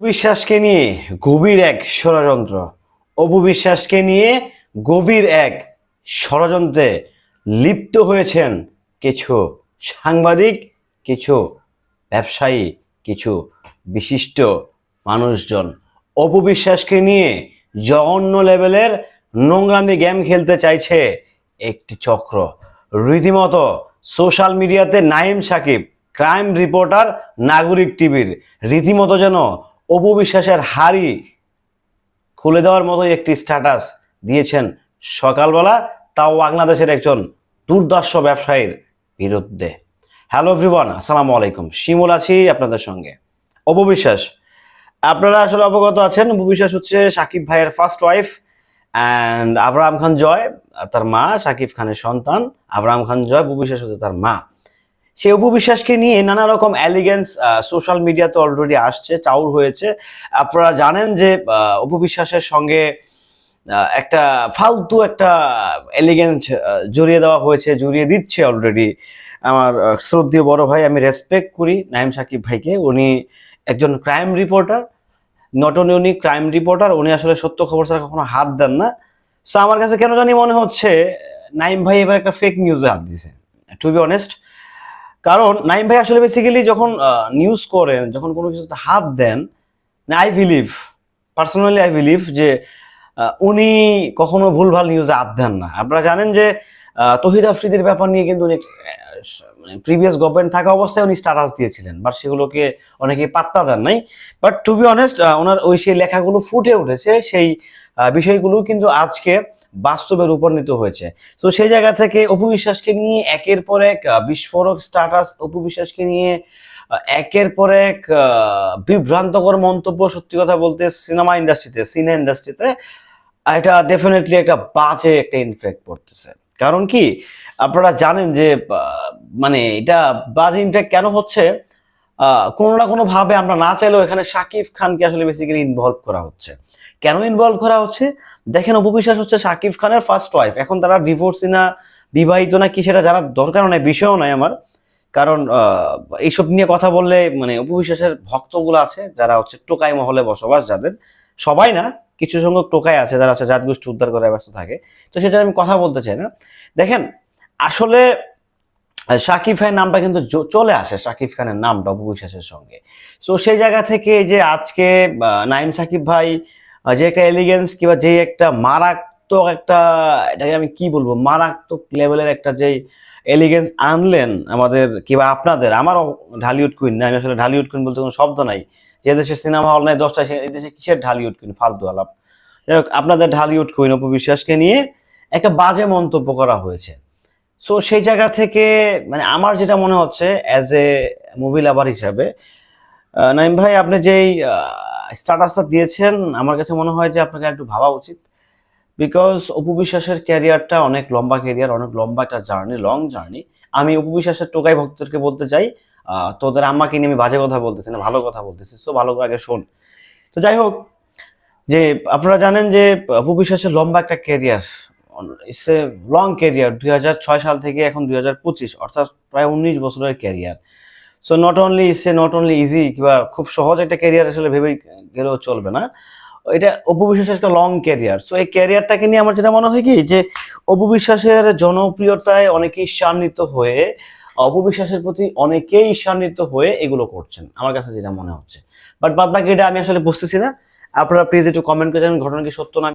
বিশ্বাসকে নিয়ে গভীর এক ষড়যন্ত্র। অপবিশ্বাসকে নিয়ে গভীর এক ষড়যন্ত্রে লিপ্ত হয়েছেন কিছু সাংবাদিক, কিছু ব্যবসায়ী, কিছু বিশিষ্ট মানুষজন। অপবিশ্বাসকে নিয়ে জঘন্য লেভেলের নোংরামি গেম খেলতে চাইছে একটি চক্র। রীতিমতো সোশ্যাল মিডিয়াতে নাইম সাকিব, ক্রাইম রিপোর্টার, নাগরিক টিভির। রীতিমতো যেন অপবিশ্বাসের হাড়ি খুলে দেওয়ার মতোই একটি স্ট্যাটাস দিয়েছেন সকালবেলা, তাও বাংলাদেশের একজন দুর্দর্শ ব্যবসায়ীর বিরুদ্ধে। হ্যালো এভরিওয়ান আসসালামু আলাইকুম। শিমুল আছি আপনাদের সঙ্গে। অপবিশ্বাস, আপনারা আসলে অবগত আছেন, অপবিশ্বাস হচ্ছে সাকিব ভাইয়ের first wife and Abram Khan Joy, তার মা সাকিব খানের সন্তান, আবরাম খান জয়, অপবিশ্বাস হচ্ছে তার মা। সেই উপবিশ্বাসকে নিয়ে নানা রকম অ্যালিগেন্স সোশ্যাল মিডিয়াতে অলরেডি আসছে, চাউর হয়েছে। আপনারা জানেন যে উপবিশ্বাসের সঙ্গে একটা ফালতু একটা এলিগেন্স জড়িয়ে দেওয়া হয়েছে, জড়িয়ে দিচ্ছে অলরেডি আমার শ্রদ্ধেয় বড় ভাই, আমি রেসপেক্ট করি নাইম সাকিব ভাইকে। উনি একজন ক্রাইম রিপোর্টার নট অনলি উনি ক্রাইম রিপোর্টার উনি আসলে সত্য খবর ছাড়া কখনো হাত দেন না। সো আমার কাছে কেন জানি মনে হচ্ছে, নাইম ভাই এবার একটা ফেক নিউজে হাত দিছে। টু বি অনেস্ট কারণ নাইম ভাই আসলে বেসিক্যালি যখন নিউজ করেন যখন কোনো কিছুতে হাত দেন I believe personally I believe যে উনি কখনো ভুলভাল নিউজে হাত দেন না। আপনারা জানেন যে তহিদ আফ্রিদির ব্যাপার নিয়ে কিন্তু উনি প্রিভিয়াস গভর্নমেন্ট থাকা অবস্থায় উনি স্ট্যাটাস দিয়েছিলেন বাট সেগুলোকে অনেকেই পাত্তা দেন নাই। বাট টু বি অনেস্ট ওনার ওই সেই লেখাগুলো ফুটে উঠেছে, সেই বিষয়গুলো কিন্তু আজকে বাস্তবে রূপান্বিত হয়েছে। তো সেই জায়গা থেকে অপবিশ্বাসকে নিয়ে একের পর এক বিস্ফোরক স্ট্যাটাস অপবিশ্বাসকে নিয়ে একের পর এক বিভ্রান্তকর মন্তব্য সত্যি কথা বলতে সিনেমা ইন্ডাস্ট্রিতে সিনে ইন্ডাস্ট্রিতে এটা ডেফিনেটলি একটা বাজে একটা ইনফেক্ট পড়তেছে। কারণ কি? আপনারা জানেন যে মানে এটা বাজে ইনফ্যাক্ট কেন হচ্ছে? কোনো না কোনো ভাবে আমরা না চাইলেও এখানে শাকিব খানকে আসলে বেসিক্যালি ইনভলভ করা হচ্ছে। কেন ইনভলভ করা হচ্ছে? দেখেন অপবিশ্বাস হচ্ছে শাকিব খানের ফার্স্ট ওয়াইফ এখন তারা ডিভোর্সি না, বিবাহিত না কি সেটা জানার দরকারও নাই, বিষয়ও নাই আমার। কারণ এইসব নিয়ে কথা বললে মানে অপবিশ্বাসের ভক্তগুলো আছে, যারা হচ্ছে টোকাই মহলে বসবাস যাদের। সবাই না কিছু সংখ্যক টোকাই আছে যারা হচ্ছে জাত গোষ্ঠী উদ্ধার করে ব্যস্ত থাকে। তো সেটা আমি কথা বলতে চাই না। দেখেন, আসলে শাকিব ভাইয়ের নামটা কিন্তু চলে আসে শাকিব খানের নামটা অপবিশ্বাসের সঙ্গে। সো সেই জায়গা থেকে যে আজকে নাইম সাকিব ভাই যে একটা এলিগেন্স কিংবা যে একটা মারাত্মক একটা, এটাকে আমি কি বলব, মারাত্মক লেভেলের একটা যে এলিগেন্স আনলেন আমাদের কিংবা আপনাদের আমারও ঢালিউড কুইন না আমি আসলে ঢালিউড কুইন বলতে কোনো শব্দ নাই। যে দেশে সিনেমা হল নাই দশটা এই দেশে কিসের ঢালিউড কুইন ফালতু আলাপ। যাই হোক, আপনাদের ঢালিউড কুইন অপবিশ্বাসকে নিয়ে একটা বাজে মন্তব্য করা হয়েছে। সো সেই জায়গা থেকে মানে আমার যেটা মনে হচ্ছে অ্যাজ এ মুভি লাভার হিসাবে নাইম ভাই আপনি যেই স্ট্যাটাসটা দিয়েছেন আমার কাছে মনে হয় যে আপনাকে একটু ভাবা উচিত। বিকজ অপবিশ্বাসের ক্যারিয়ারটা অনেক লম্বা ক্যারিয়ার অনেক লম্বা একটা জার্নি লং জার্নি আমি অপবিশ্বাসের টোকাই ভক্তদেরকে বলতে চাই তোদের আম্মাকে নিয়ে আমি বাজে কথা বলতেছি না, ভালো কথা বলতেছি। সো ভালো করে আগে শোন। তো যাই হোক, যে আপনারা জানেন যে অপবিশ্বাসের লম্বা একটা career it's a long career দুই হাজার ছয় সাল থেকে এখন দুই হাজার পঁচিশ, অর্থাৎ প্রায় উনিশ বছরের career so not only it's a not only easy কিংবা খুব সহজ একটা ক্যারিয়ার আসলে ভেবে গেলেও চলবে না। এটা অপু বিশ্বাসের একটা লং ক্যারিয়ার সো এই ক্যারিয়ারটাকে নিয়ে আমার যেটা মনে হয় কি, যে অপু বিশ্বাসের জনপ্রিয়তায় অনেকেই ঈর্ষান্বিত হয়ে, অপু বিশ্বাসের প্রতি অনেকেই ঈর্ষান্বিত হয়ে এগুলো করছেন, আমার কাছে যেটা মনে হচ্ছে। বাট বাদ বাকি এটা আমি আসলে বুঝতেছি না। আপনারা প্লিজ একটু কমেন্ট করে জানেন, ঘটনা কি সত্য না